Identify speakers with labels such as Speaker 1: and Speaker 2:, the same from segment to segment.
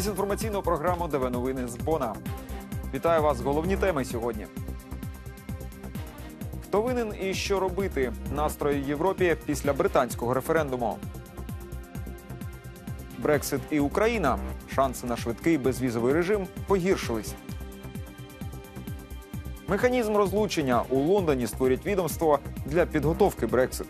Speaker 1: дивитесь інформаційну програму ДВ новини з Бона. Вітаю вас. Головні теми сьогодні. Хто винен і що робити? Настрої в Європі після британського референдуму. Брексит і Україна. Шанси на швидкий безвізовий режим погіршились. Механізм розлучення у Лондоні створять відомство для підготовки Брексит.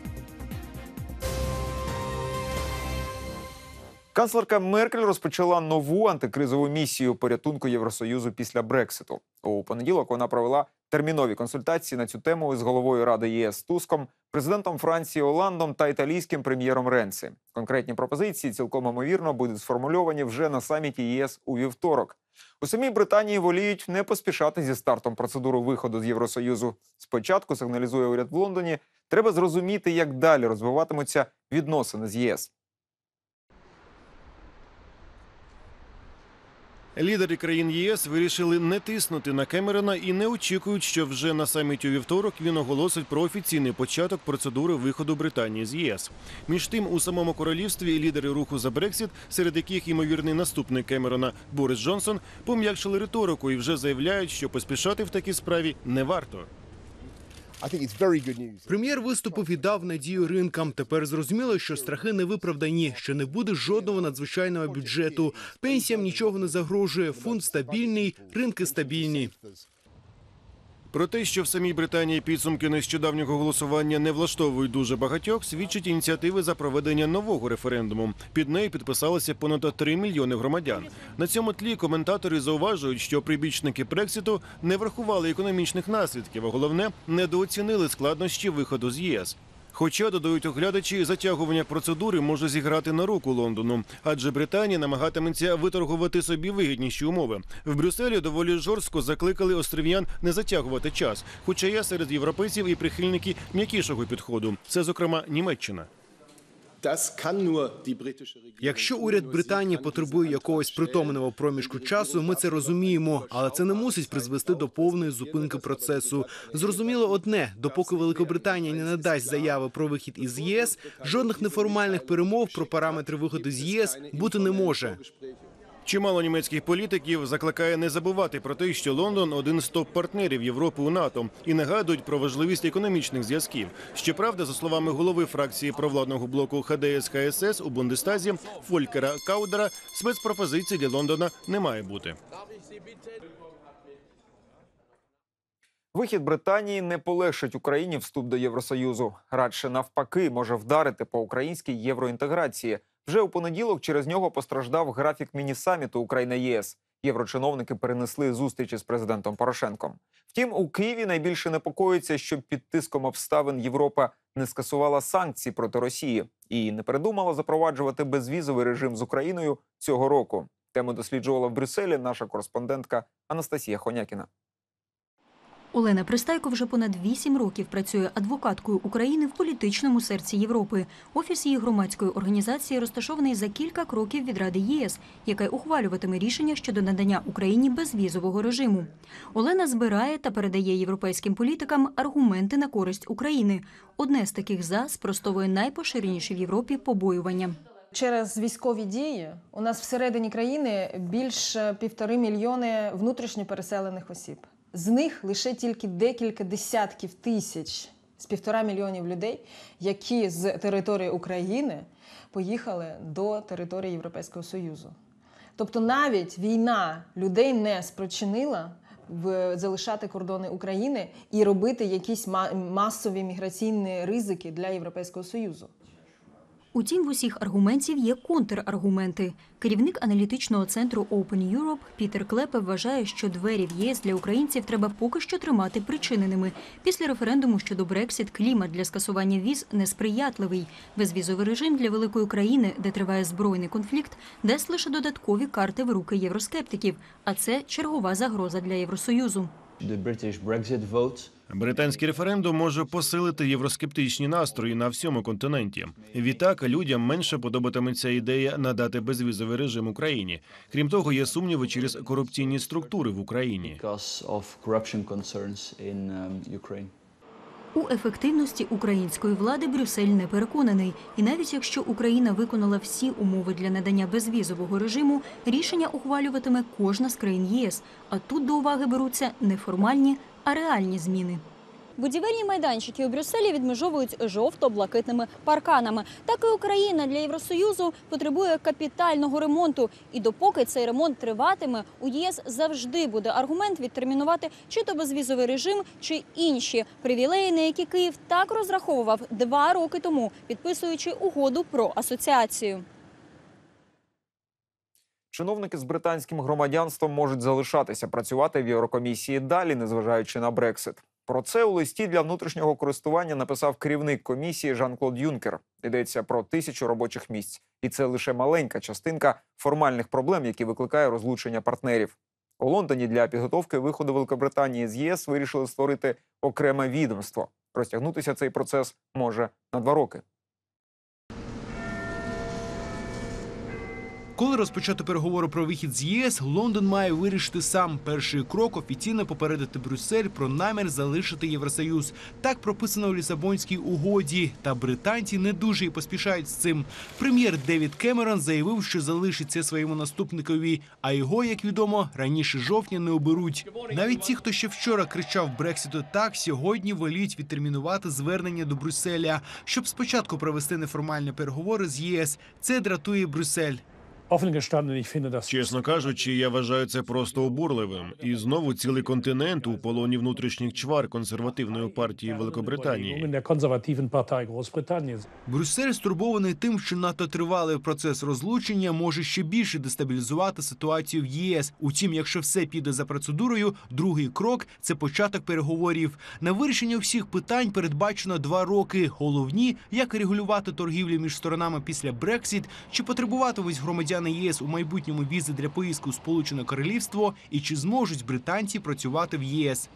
Speaker 1: Канцлерка Меркель розпочала нову антикризову місію порятунку Євросоюзу після Брекситу. У понеділок вона провела термінові консультації на цю тему з головою Ради ЄС Туском, президентом Франції Оландом та італійським прем'єром Ренці. Конкретні пропозиції цілком ймовірно будуть сформульовані вже на саміті ЄС у вівторок. У самій Британії воліють не поспішати зі стартом процедури виходу з Євросоюзу. Спочатку сигналізує уряд в Лондоні. Треба зрозуміти, як далі розвиватимуться відносини з ЄС.
Speaker 2: Лідери країн ЄС вирішили не тиснути на Кемерона і не очікують, що вже на саміті у вівторок він оголосить про офіційний початок процедури виходу Британії з ЄС. Між тим, у самому королівстві лідери руху за Брексіт, серед яких ймовірний наступник Кемерона Борис Джонсон, пом'якшили риторику і вже заявляють, що поспішати в такій справі не варто.
Speaker 3: Прем'єр виступив і дав надію ринкам. Тепер зрозуміло, що страхи не виправдані, що не буде жодного надзвичайного бюджету. Пенсіям нічого не загрожує. Фонд стабільний, ринки стабільні.
Speaker 2: Про те, що в самій Британії підсумки нещодавнього голосування не влаштовують дуже багатьох, свідчить ініціативи за проведення нового референдуму. Під нею підписалося понад 3 мільйони громадян. На цьому тлі коментатори зауважують, що прибічники Брекситу не врахували економічних наслідків, а головне недооцінили складнощі виходу з ЄС. Хоча додають оглядачі, затягування процедури може зіграти на руку Лондону, адже Британія намагатиметься виторгувати собі вигідніші умови. В Брюсселі доволі жорстко закликали острів'ян не затягувати час. Хоча є серед європейців і прихильники м'якішого підходу. Це, зокрема, Німеччина.
Speaker 3: Якщо уряд Британії потребує якогось притомного проміжку часу, ми це розуміємо, але це не мусить призвести до повної зупинки процесу. Зрозуміло одне: допоки Великобританія не надасть заяви про вихід із ЄС, жодних неформальних перемов про параметри виходу з ЄС бути не може.
Speaker 2: Чимало німецьких політиків закликає не забувати про те, що Лондон один з топ-партнерів Європи у НАТО і нагадують про важливість економічних зв'язків. Щоправда, за словами голови фракції провладного блоку ХДС ХСС у Бундестазі Фолькера Каудера, спецпропозицій для Лондона не має бути.
Speaker 1: Вихід Британії не полегшить Україні вступ до Євросоюзу. Радше навпаки, може вдарити по українській євроінтеграції. Вже у понеділок через нього постраждав графік міні-саміту Україна ЄС. Єврочиновники перенесли зустрічі з президентом Порошенком. Втім, у Києві найбільше непокоїться, щоб під тиском обставин Європа не скасувала санкції проти Росії і не передумала запроваджувати безвізовий режим з Україною цього року. Тему досліджувала в Брюсселі наша кореспондентка Анастасія Хонякіна.
Speaker 4: Олена Пристайко вже понад вісім років працює адвокаткою України в політичному серці Європи. Офіс її громадської організації розташований за кілька кроків від Ради ЄС, яка й ухвалюватиме рішення щодо надання Україні безвізового режиму. Олена збирає та передає європейським політикам аргументи на користь України. Одне з таких за спростовує найпоширеніші в Європі побоювання.
Speaker 5: Через військові дії у нас всередині країни більше півтори мільйони внутрішньо переселених осіб. З них лише тільки декілька десятків тисяч з півтора мільйонів людей, які з території України поїхали до території Європейського Союзу. Тобто навіть війна людей не спричинила в залишати кордони України і робити якісь масові міграційні ризики для Європейського Союзу.
Speaker 4: Утім, в усіх аргументів є контраргументи. Керівник аналітичного центру Open Europe Пітер Клепе вважає, що двері в ЄС для українців треба поки що тримати причиненими. Після референдуму щодо Брексіт клімат для скасування віз несприятливий. Безвізовий режим для великої країни, де триває збройний конфлікт, дасть лише додаткові карти в руки євроскептиків. А це чергова загроза для Євросоюзу.
Speaker 2: Британський референдум може посилити євроскептичні настрої на всьому континенті. Відтак людям менше подобатиметься ідея надати безвізовий режим Україні. Крім того, є сумніви через корупційні структури в Україні.
Speaker 4: У ефективності української влади Брюссель не переконаний. І навіть якщо Україна виконала всі умови для надання безвізового режиму, рішення ухвалюватиме кожна з країн ЄС. А тут до уваги беруться не формальні, а реальні зміни.
Speaker 6: Будівельні майданчики у Брюсселі відмежовують жовто-блакитними парканами. Так і Україна для Євросоюзу потребує капітального ремонту. І допоки цей ремонт триватиме, у ЄС завжди буде аргумент відтермінувати чи то безвізовий режим, чи інші привілеї, на які Київ так розраховував два роки тому, підписуючи угоду про асоціацію.
Speaker 1: Чиновники з британським громадянством можуть залишатися працювати в Єврокомісії далі, незважаючи на Брексит. Про це у листі для внутрішнього користування написав керівник комісії Жан-Клод Юнкер. Йдеться про тисячу робочих місць, і це лише маленька частинка формальних проблем, які викликає розлучення партнерів. У Лондоні для підготовки виходу Великобританії з ЄС вирішили створити окреме відомство. Розтягнутися цей процес може на два роки.
Speaker 3: Коли розпочати переговори про вихід з ЄС, Лондон має вирішити сам перший крок офіційно попередити Брюссель про намір залишити Євросоюз. Так прописано у Лісабонській угоді. Та британці не дуже і поспішають з цим. Прем'єр Девід Кемерон заявив, що залишиться своєму наступникові, а його, як відомо, раніше жовтня не оберуть. Навіть ті, хто ще вчора кричав Брекситу так, сьогодні воліють відтермінувати звернення до Брюсселя, щоб спочатку провести неформальні переговори з ЄС. Це дратує Брюссель.
Speaker 2: Чесно кажучи, я вважаю це просто обурливим. І знову цілий континент у полоні внутрішніх чвар консервативної партії Великобританії.
Speaker 3: Брюссель стурбований тим, що надто тривалий процес розлучення може ще більше дестабілізувати ситуацію в ЄС. Утім, якщо все піде за процедурою, другий крок це початок переговорів. На вирішення всіх питань передбачено два роки. Головні як регулювати торгівлю між сторонами після Брексіт, чи потребуватимуть громадяни ЄС у майбутньому візи для поїздку у Сполучене Королівство, і чи зможуть британці працювати в ЄС.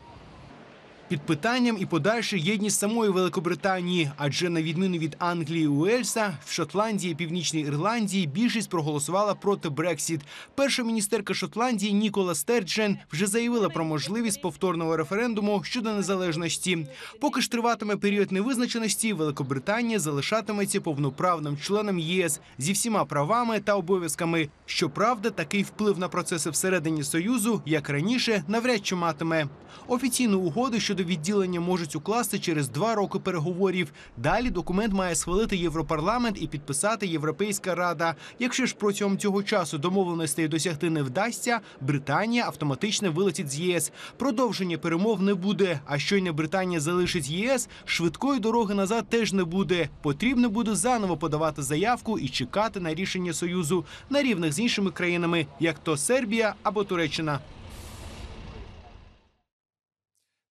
Speaker 3: Під питанням і подальша єдність самої Великобританії, адже на відміну від Англії Уельса, в Шотландії і Північній Ірландії більшість проголосувала проти Брексіт. Перша міністерка Шотландії Нікола Стерджен вже заявила про можливість повторного референдуму щодо незалежності. Поки ж триватиме період невизначеності, Великобританія залишатиметься повноправним членом ЄС зі всіма правами та обов'язками. Щоправда, такий вплив на процеси всередині союзу, як раніше, навряд чи матиме. Офіційну угоду щодо відділення можуть укласти через два роки переговорів. Далі документ має схвалити Європарламент і підписати Європейська рада. Якщо ж протягом цього часу домовленостей досягти не вдасться, Британія автоматично вилетить з ЄС. Продовження перемов не буде. А щойно Британія залишить ЄС, швидкої дороги назад теж не буде. Потрібно буде заново подавати заявку і чекати на рішення союзу на рівних з іншими країнами, як то Сербія або Туреччина.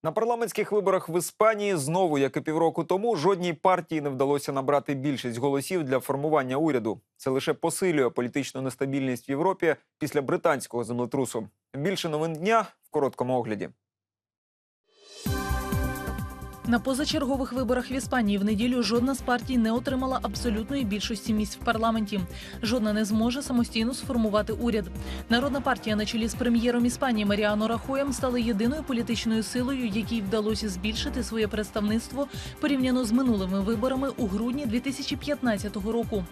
Speaker 1: На парламентських виборах в Іспанії знову, як і півроку тому, жодній партії не вдалося набрати більшість голосів для формування уряду. Це лише посилює політичну нестабільність в Європі після британського землетрусу. Більше новин дня в короткому огляді.
Speaker 7: На позачергових виборах в Іспанії в неділю жодна з партій не отримала абсолютної більшості місць в парламенті. Жодна не зможе самостійно сформувати уряд. Народна партія на чолі з прем'єром Іспанії Маріано Рахоєм стала єдиною політичною силою, якій вдалося збільшити своє представництво порівняно з минулими виборами у грудні 2015 року.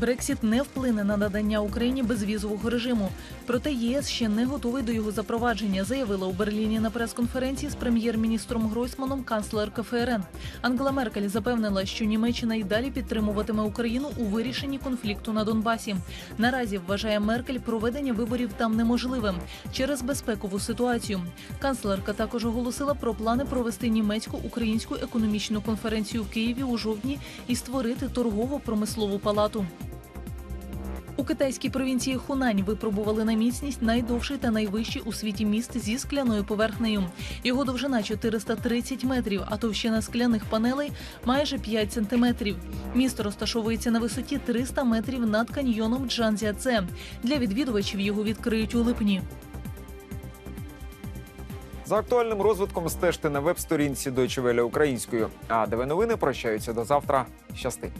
Speaker 7: Брексіт не вплине на надання Україні безвізового режиму. Проте ЄС ще не готовий до його запровадження, заявила у Берліні на прес-конференції з прем'єр-міністром Гройсманом канцлерка ФРН. Ангела Меркель запевнила, що Німеччина й далі підтримуватиме Україну у вирішенні конфлікту на Донбасі. Наразі вважає Меркель проведення виборів там неможливим через безпекову ситуацію. Канцлерка також оголосила про плани провести німецько-українську економічну конференцію в Києві у жовтні і створити торгово-промислову палату. У китайській провінції Хунань випробували на міцність найдовший та найвищий у світі міст зі скляною поверхнею. Його довжина 430 метрів, а товщина скляних панелей майже 5 сантиметрів. Місто розташовується на висоті 300 метрів над каньйоном Джанзяце. Для відвідувачів його відкриють у липні.
Speaker 1: За актуальним розвитком стежте на веб-сторінці Deutsche Welle українською. А ДВ новини прощаються до завтра. Щасти.